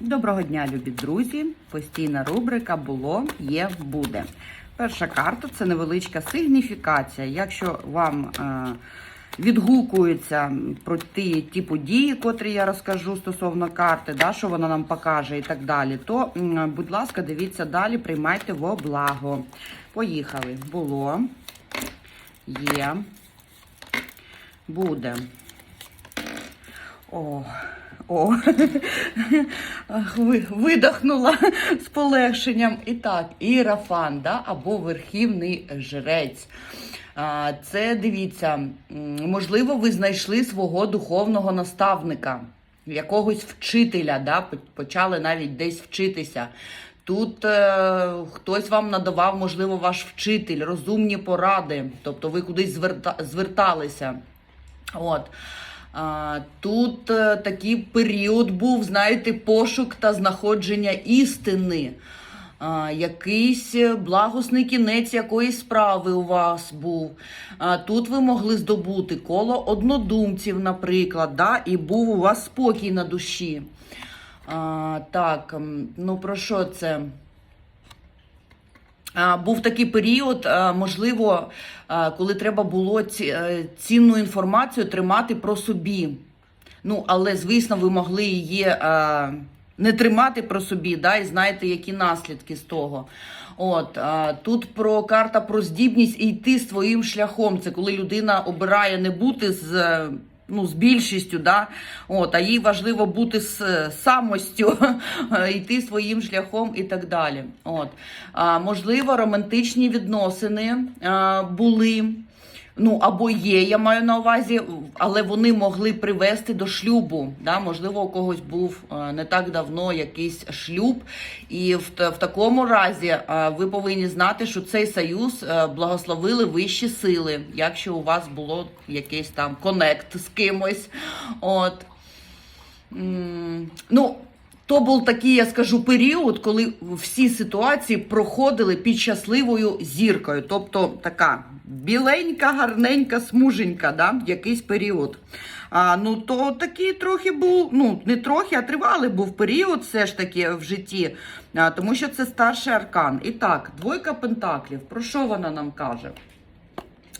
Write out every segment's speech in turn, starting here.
Доброго дня, любі друзі! Постійна рубрика було, є, буде. Перша карта це невеличка сигніфікація. Якщо вам е, відгукується про ті, ті події, котрі я розкажу стосовно карти, да, що вона нам покаже і так далі, то, будь ласка, дивіться далі, приймайте во благо. Поїхали. Було, є, буде. О, о, видохнула з полегшенням. І так, ірафан, да, або верхівний жрець. Це дивіться, можливо, ви знайшли свого духовного наставника, якогось вчителя, да, почали навіть десь вчитися. Тут е, хтось вам надавав, можливо, ваш вчитель, розумні поради, тобто ви кудись зверта, зверталися. От. Тут е, такий період був, знаєте, пошук та знаходження істини. Якийсь е, благосний кінець якоїсь справи у вас був. Тут ви могли здобути коло однодумців, наприклад, да, і був у вас спокій на душі. Так, ну про що це? Був такий період, можливо, коли треба було е, цінну інформацію тримати про собі. Ну, але, звісно, ви могли її не тримати про собі, да, і знаєте, які наслідки з того. От тут про карта про здібність і йти своїм шляхом. Це коли людина обирає не бути з. Ну, з більшістю, да? От, а їй важливо бути з самостю, йти своїм шляхом і так далі. От. А, можливо, романтичні відносини а, були. Ну, або є, я маю на увазі, але вони могли привести до шлюбу. Да? Можливо, у когось був е, не так давно якийсь шлюб, і в, в такому разі е, ви повинні знати, що цей союз е, благословили вищі сили, якщо у вас було якийсь там конект з кимось. От. Ну, то був такий, я скажу, період, коли всі ситуації проходили під щасливою зіркою. Тобто така біленька, гарненька, смуженька, да? якийсь період. А, ну, то такий трохи був, ну, не трохи, а тривалий був період все ж таки в житті, а, тому що це старший аркан. І так, двойка пентаклів. Про що вона нам каже?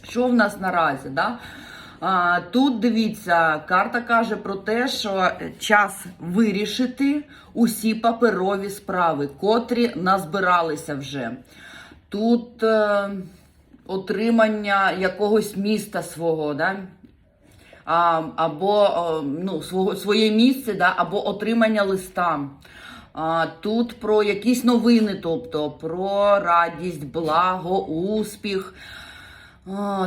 Що в нас наразі? Да? Тут дивіться, карта каже про те, що час вирішити усі паперові справи, котрі назбиралися вже. Тут е, отримання якогось міста свого, да? а, або о, ну, свого, своє місце, да? або отримання листа. А, тут про якісь новини, тобто про радість, благо, успіх.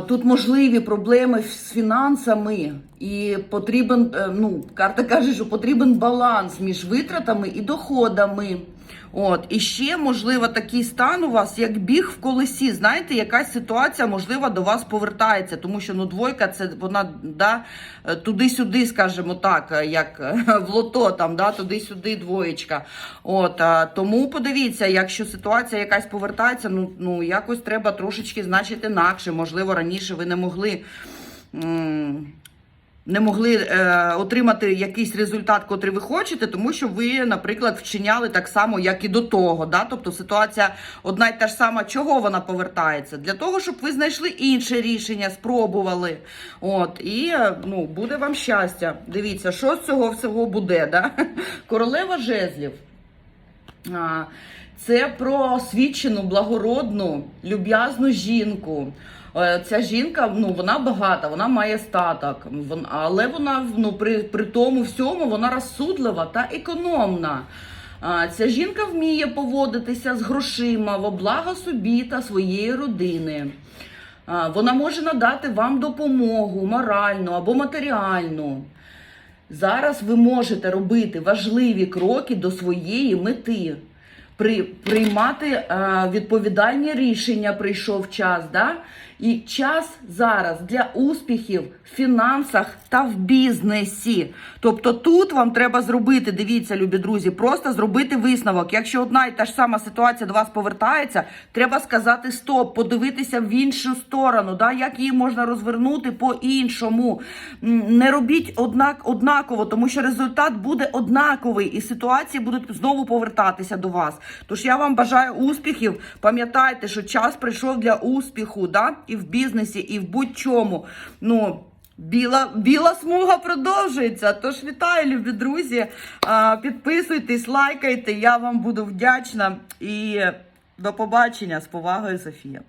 Тут можливі проблеми з фінансами, і потрібен, е, ну, карта каже, що потрібен баланс між витратами і доходами. От, і ще, можливо, такий стан у вас, як біг в колесі. Знаєте, якась ситуація, можливо, до вас повертається, тому що ну, двойка це вона да, туди-сюди, скажімо так, як е, в лото, там, да, туди-сюди двоєчка. От, тому подивіться, якщо ситуація якась повертається, ну, ну якось треба трошечки, значить, інакше. Можливо, раніше ви не могли. Не могли е, отримати якийсь результат, котрий ви хочете, тому що ви, наприклад, вчиняли так само, як і до того. Да? Тобто ситуація одна й та ж сама, чого вона повертається? Для того, щоб ви знайшли інше рішення, спробували. От, і е, ну, буде вам щастя. Дивіться, що з цього всього буде. Да? Королева жезлів. Це про освічену, благородну, люб'язну жінку. Е, Ця жінка, ну вона багата, вона має статок, але вона ну, при, при тому всьому вона розсудлива та економна. Ця жінка вміє поводитися з грошима во благо собі та своєї родини. Вона може надати вам допомогу моральну або матеріальну. Зараз ви можете робити важливі кроки до своєї мети. При, приймати е, відповідальні рішення прийшов час, да? І час зараз для успіхів в фінансах та в бізнесі. Тобто тут вам треба зробити, дивіться, любі друзі, просто зробити висновок. Якщо одна і та ж сама ситуація до вас повертається, треба сказати стоп, подивитися в іншу сторону, да, як її можна розвернути по-іншому. Не робіть однак однаково, тому що результат буде однаковий, і ситуації будуть знову повертатися до вас. Тож я вам бажаю успіхів. Пам'ятайте, що час прийшов для успіху, да? І в бізнесі, і в будь-чому. Ну, Біла, біла смуга продовжується. Тож вітаю, любі друзі. Підписуйтесь, лайкайте. Я вам буду вдячна. І до побачення з повагою, Софія.